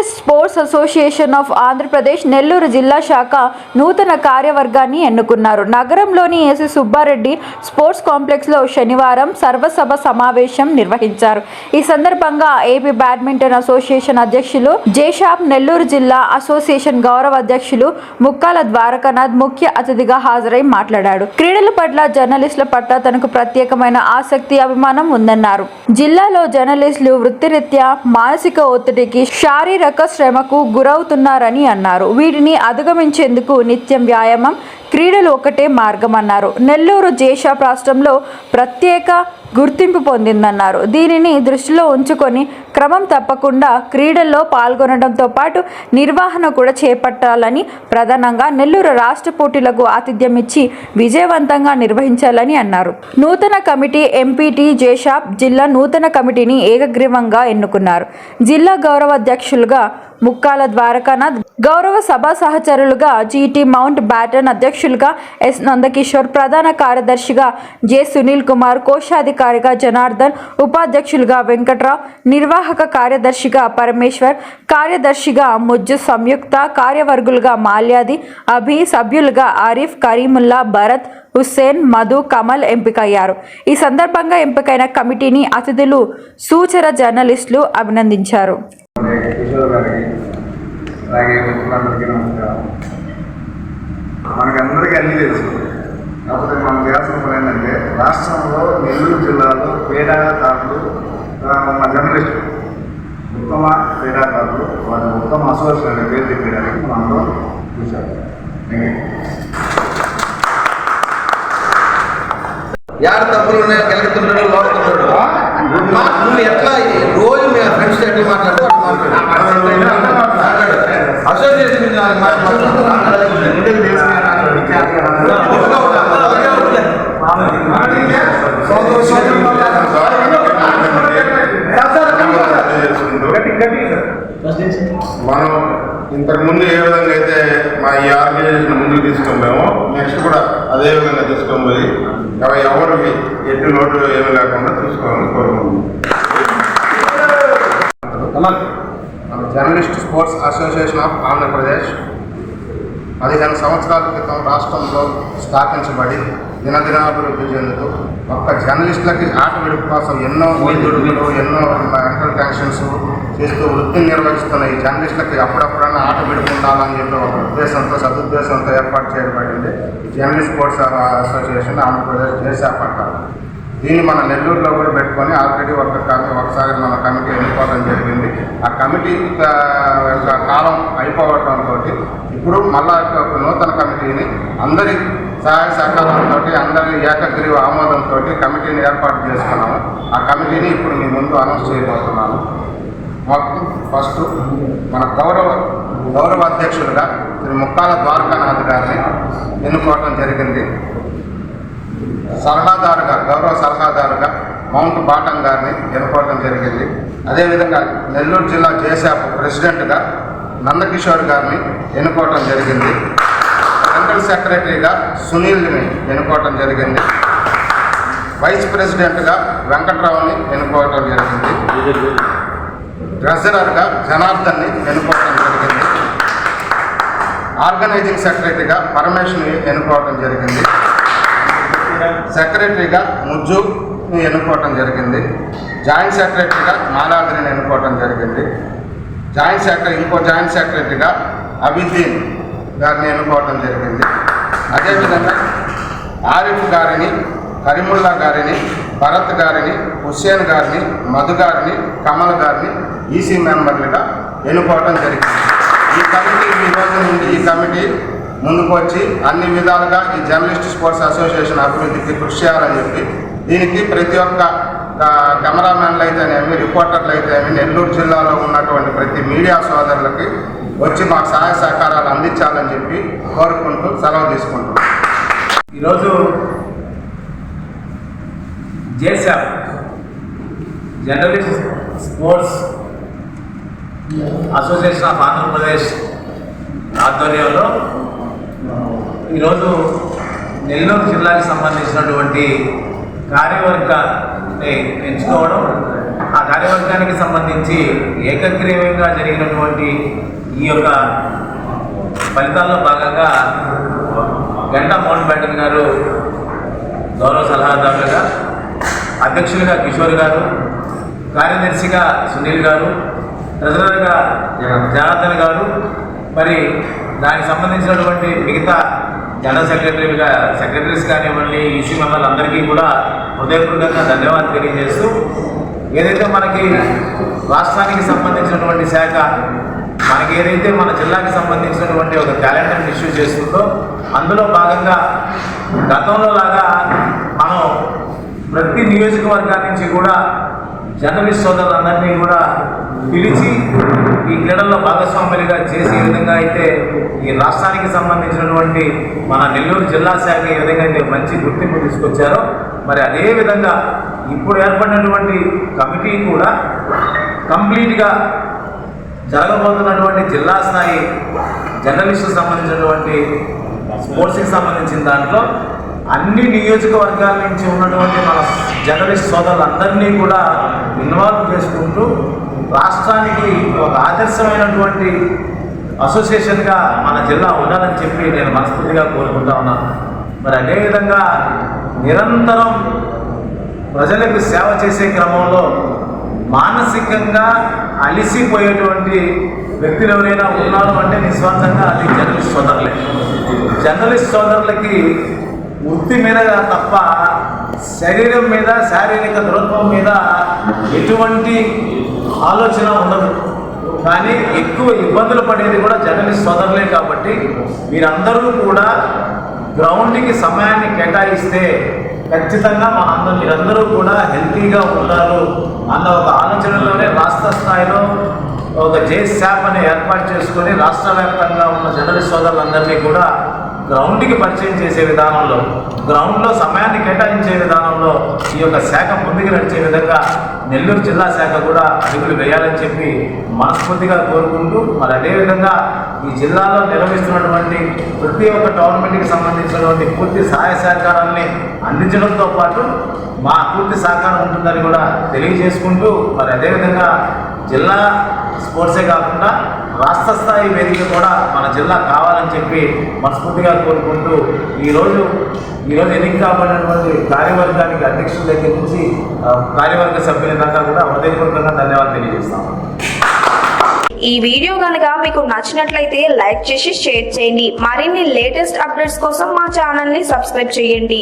Congress sports association of Andhra Pradesh Nellore జిల్లా శాఖ నూతన కార్యవర్గాన్ని ఎన్నుకున్నారు. నగరంలోని ఏసీ సుబ్బారెడ్డి స్పోర్ట్స్ కాంప్లెక్స్లో శనివారం సర్వసభ సమావేశం నిర్వహించారు. ఈ సందర్భంగా ఏపీ బ్యాడ్మింటన్ అసోసియేషన్ అధ్యక్షులు జేషాబ్ నెల్లూరు జిల్లా అసోసియేషన్ గౌరవ అధ్యక్షులు ముక్కాల ద్వారకానాథ్ ముఖ్య అతిథిగా హాజరై మాట్లాడాడు. క్రీడల పట్ల జర్నలిస్టుల పట్ల తనకు ప్రత్యేకమైన ఆసక్తి అభిమానం ఉందన్నారు. జిల్లాలో జర్నలిస్టులు వృత్తిరీత్యా మానసిక ఒత్తిడికి శారీరక శ్రమకు గురవుతున్నారని అన్నారు. వీటిని అధిగమించేందుకు నిత్యం వ్యాయామం క్రీడలు ఒకటే మార్గం అన్నారు నెల్లూరు జేషాప్ రాష్ట్రంలో ప్రత్యేక గుర్తింపు పొందిందన్నారు. దీనిని దృష్టిలో ఉంచుకొని క్రమం తప్పకుండా క్రీడల్లో పాల్గొనడంతో పాటు నిర్వహణ కూడా చేపట్టాలని ప్రధానంగా నెల్లూరు రాష్ట్ర పోటీలకు ఆతిథ్యం ఇచ్చి విజయవంతంగా నిర్వహించాలని అన్నారు. నూతన కమిటీ ఎంపీటీ జేషాప్ జిల్లా నూతన కమిటీని ఏకగ్రీవంగా ఎన్నుకున్నారు. జిల్లా గౌరవ అధ్యక్షులుగా ముక్కాల ద్వారకానాథ్ గౌరవ సభా సహచరులుగా జీటీ మౌంట్ బ్యాటన్ అధ్యక్షులుగా ఎస్ నందకిషోర్ ప్రధాన కార్యదర్శిగా జె సునీల్ కుమార్ కోశాధికారిగా జనార్దన్ ఉపాధ్యక్షులుగా వెంకట్రావు నిర్వాహక కార్యదర్శిగా పరమేశ్వర్ కార్యదర్శిగా ముజ్జు సంయుక్త కార్యవర్గులుగా మాల్యాది అభి సభ్యులుగా ఆరిఫ్ కరీముల్లా భరత్ హుస్సేన్ మధు కమల్ ఎంపికయ్యారు. ఈ సందర్భంగా ఎంపికైన కమిటీని అతిథులు సూచన జర్నలిస్టులు అభినందించారు. కిషోర్ గారికి అలాగే మిత్రులందరికీ నమస్కారం. మనకందరికీ అన్నీ తెలుసు. కాకపోతే మనం చేయాల్సిన పని ఏంటంటే రాష్ట్రంలో నెల్లూరు జిల్లాలో క్రీడాకారులు మన జర్నలిస్టులు ఉత్తమ క్రీడాకారులు వాళ్ళ ఉత్తమ అసోసియేషన్ అనే పేరు తెప్పడానికి మనం అందరం చూశారు యారు తప్పులు ఉన్నాయో? గెలుగుతున్నాడు లోడుతున్నాడు మా నువ్వు ఎట్లా రోజు మీ ఫ్రెండ్స్ ఎట్లా మాట్లాడుతూ అసోసియేషన్ మీద మాట్లాడు మనం ఇంతకు ముందు ఏ విధంగా అయితే మా ఈ ఆర్గనైజేషన్ ముందుకు తీసుకున్నామో నెక్స్ట్ కూడా అదే విధంగా తీసుకొని పోయి ఎవ- ఎవరు ఎట్టి లోటు ఏమీ లేకుండా చూసుకోవాలని కోరుకుంటున్నాను journalist sports association of Andhra Pradesh పదిహేను సంవత్సరాల క్రితం రాష్ట్రంలో స్థాపించబడి దినదినాభివృద్ధి చెందుతూ ఒక్క జర్నలిస్టులకి ఆట విడుపు కోసం ఎన్నో ఒడిదుడుకులు ఎన్నో మెంటల్ టెన్షన్స్ చేస్తూ వృత్తిని నిర్వహిస్తున్న ఈ జర్నలిస్టులకి అప్పుడప్పుడన్నా ఆట విడుపు ఉండాలని చెప్పి ఒక ఉద్దేశంతో సదుద్దేశంతో ఏర్పాటు చేయబడింది journalist sports association Andhra Pradesh JSAP దీన్ని మన నెల్లూరులో కూడా పెట్టుకొని ఆల్రెడీ ఒక కమిటీ ఒకసారి మన కమిటీ వెళ్ళిపోవడం జరిగింది. ఆ కమిటీ యొక్క కాలం అయిపోవడంతో ఇప్పుడు మళ్ళా ఒక నూతన కమిటీని అందరి సహాయ సహకారంతో అందరి ఏకగ్రీవ ఆమోదంతో కమిటీని ఏర్పాటు చేసుకున్నాము. ఆ కమిటీని ఇప్పుడు మీ ముందు అనౌన్స్ చేయబోతున్నాను. మొత్తం ఫస్ట్ మన గౌరవ గౌరవ అధ్యక్షులుగా శ్రీ ముక్కాల ద్వారకానాథ్ గారిని ఎన్నుకోవడం జరిగింది. సలహాదారుగా గౌరవ సలహాదారుగా మౌంట్ బాటం గారిని ఎన్నుకోవడం జరిగింది. అదేవిధంగా నెల్లూరు జిల్లా జేసాప్ ప్రెసిడెంట్గా నందకిషోర్ గారిని ఎన్నుకోవటం జరిగింది. జనరల్ సెక్రటరీగా సునీల్ని ఎన్నుకోవటం జరిగింది. వైస్ ప్రెసిడెంట్గా వెంకట్రావుని ఎన్నుకోవటం జరిగింది. ట్రెజరర్గా జనార్దన్ని ఎన్నుకోవటం జరిగింది. ఆర్గనైజింగ్ సెక్రటరీగా పరమేశ్ని ఎన్నుకోవటం జరిగింది. సెక్రటరీగా ముజ్జుని ఎన్నుకోవటం జరిగింది. జాయింట్ సెక్రటరీగా మాలాద్రిని ఎన్నుకోవటం జరిగింది. జాయింట్ సెక్రటరీ ఇంకో జాయింట్ సెక్రటరీగా అబిద్దీన్ గారిని ఎన్నుకోవటం జరిగింది. అదేవిధంగా ఆరిఫ్ గారిని కరీముల్లా గారిని భరత్ గారిని హుస్సేన్ గారిని మధు గారిని కమల్ గారిని ఈసీ మెంబర్లుగా ఎన్నుకోవటం జరిగింది. ఈ కమిటీ ఈ రోజు నుండి ఈ కమిటీ ముందుకు వచ్చి అన్ని విధాలుగా ఈ జర్నలిస్ట్ స్పోర్ట్స్ అసోసియేషన్ అభివృద్ధికి కృషి చేయాలని చెప్పి దీనికి ప్రతి ఒక్క కెమెరామెన్లు అయితేనేమి రిపోర్టర్లు అయితేనేమి నెల్లూరు జిల్లాలో ఉన్నటువంటి ప్రతి మీడియా సోదరులకి వచ్చి మాకు సహాయ సహకారాలు అందించాలని చెప్పి కోరుకుంటూ సెలవు తీసుకుంటున్నాం. ఈరోజు JSAP journalist sports association of Andhra Pradesh ఆధ్వర్యంలో ఈరోజు నెల్లూరు జిల్లాకి సంబంధించినటువంటి కార్యవర్గాన్ని ఎంచుకోవడం ఆ కార్యవర్గానికి సంబంధించి ఏకగ్రీవంగా జరిగినటువంటి ఈ యొక్క ఫలితాల్లో భాగంగా గంటా మోహన్ బ్యాటన్ గారు గౌరవ సలహాదారులుగా అధ్యక్షులుగా కిషోర్ గారు కార్యదర్శిగా సునీల్ గారు ట్రెజరర్గా జనార్దన్ గారు మరి దానికి సంబంధించినటువంటి మిగతా జనరల్ సెక్రటరీలుగా సెక్రటరీస్ కానివ్వండి ఈసీ మెంబర్లు అందరికీ కూడా హృదయపూర్వకంగా ధన్యవాదాలు తెలియజేస్తూ ఏదైతే మనకి రాష్ట్రానికి సంబంధించినటువంటి శాఖ మనకి ఏదైతే మన జిల్లాకి సంబంధించినటువంటి ఒక క్యాలెండర్ని ఇష్యూ చేస్తుందో అందులో భాగంగా గతంలో లాగా మనం ప్రతి నియోజకవర్గాల నుంచి కూడా జర్నలిస్ట్ సోదరులందరినీ కూడా పిలిచి ఈ క్రీడల్లో భాగస్వాములుగా చేసే విధంగా అయితే ఈ రాష్ట్రానికి సంబంధించినటువంటి మన నెల్లూరు జిల్లా శాఖ ఏ విధంగా అయితే మంచి గుర్తింపు తీసుకొచ్చారో మరి అదే విధంగా ఇప్పుడు ఏర్పడినటువంటి కమిటీ కూడా కంప్లీట్గా జరగబోతున్నటువంటి జిల్లా స్థాయి జర్నలిస్టుకు సంబంధించినటువంటి స్పోర్ట్స్కి సంబంధించిన దాంట్లో అన్ని నియోజకవర్గాల నుంచి ఉన్నటువంటి మన జర్నలిస్ట్ సోదరులందరినీ కూడా ఇన్వాల్వ్ చేసుకుంటూ రాష్ట్రానికి ఒక ఆదర్శమైనటువంటి అసోసియేషన్గా మన జిల్లా ఉండాలని చెప్పి నేను మనస్ఫూర్తిగా కోరుకుంటా ఉన్నాను. మరి అదేవిధంగా నిరంతరం ప్రజలకు సేవ చేసే క్రమంలో మానసికంగా అలిసిపోయేటువంటి వ్యక్తులు ఎవరైనా ఉన్నారు అంటే నిస్వార్థంగా అది జర్నలిస్ట్ సోదరులే. జర్నలిస్ట్ సోదరులకి వృత్తి మీద తప్ప శరీరం మీద శారీరక దృఢత్వం మీద ఎటువంటి ఆలోచన ఉండదు. కానీ ఎక్కువ ఇబ్బందులు పడేది కూడా జర్నలిస్ట్ సోదరులే కాబట్టి మీరందరూ కూడా గ్రౌండ్కి సమయాన్ని కేటాయిస్తే ఖచ్చితంగా మా అందరూ మీరందరూ కూడా హెల్తీగా ఉంటారు అన్న ఒక ఆలోచనలోనే రాష్ట్ర స్థాయిలో ఒక జే శాప్ అని ఏర్పాటు చేసుకొని రాష్ట్ర వ్యాప్తంగా ఉన్న జర్నలిస్ట్ సోదరులందరినీ కూడా గ్రౌండ్కి పరిచయం చేసే విధానంలో గ్రౌండ్లో సమయాన్ని కేటాయించే విధానంలో ఈ యొక్క శాఖ ముందుకు నడిచే విధంగా నెల్లూరు జిల్లా శాఖ కూడా అడుగులు వేయాలని చెప్పి మనస్ఫూర్తిగా కోరుకుంటూ మరి అదేవిధంగా ఈ జిల్లాలో నిర్వహిస్తున్నటువంటి ప్రతి ఒక్క టోర్నమెంట్కి సంబంధించినటువంటి పూర్తి సహాయ సహకారాన్ని అందించడంతో పాటు మా పూర్తి సహకారం ఉంటుందని కూడా తెలియజేసుకుంటూ మరి అదేవిధంగా జిల్లా స్పోర్ట్సే కాకుండా రాష్ట్ర స్థాయి వేదిక కూడా మన జిల్లా కావాలని చెప్పి మనస్ఫూర్తిగా కోరుకుంటూ ఈరోజు ఈరోజు ఎన్నిక కాబడినటువంటి కార్యవర్గానికి అధ్యక్షుల దగ్గర నుంచి కార్యవర్గ సభ్యుల దాకా కూడా హృదయపూర్వకంగా ధన్యవాదాలు తెలియజేస్తాము ఈ వీడియో కనుక మీకు నచ్చినట్లయితే లైక్ చేసి షేర్ చేయండి. మరిన్ని లేటెస్ట్ అప్డేట్స్ కోసం మా ఛానల్ని సబ్స్క్రైబ్ చేయండి.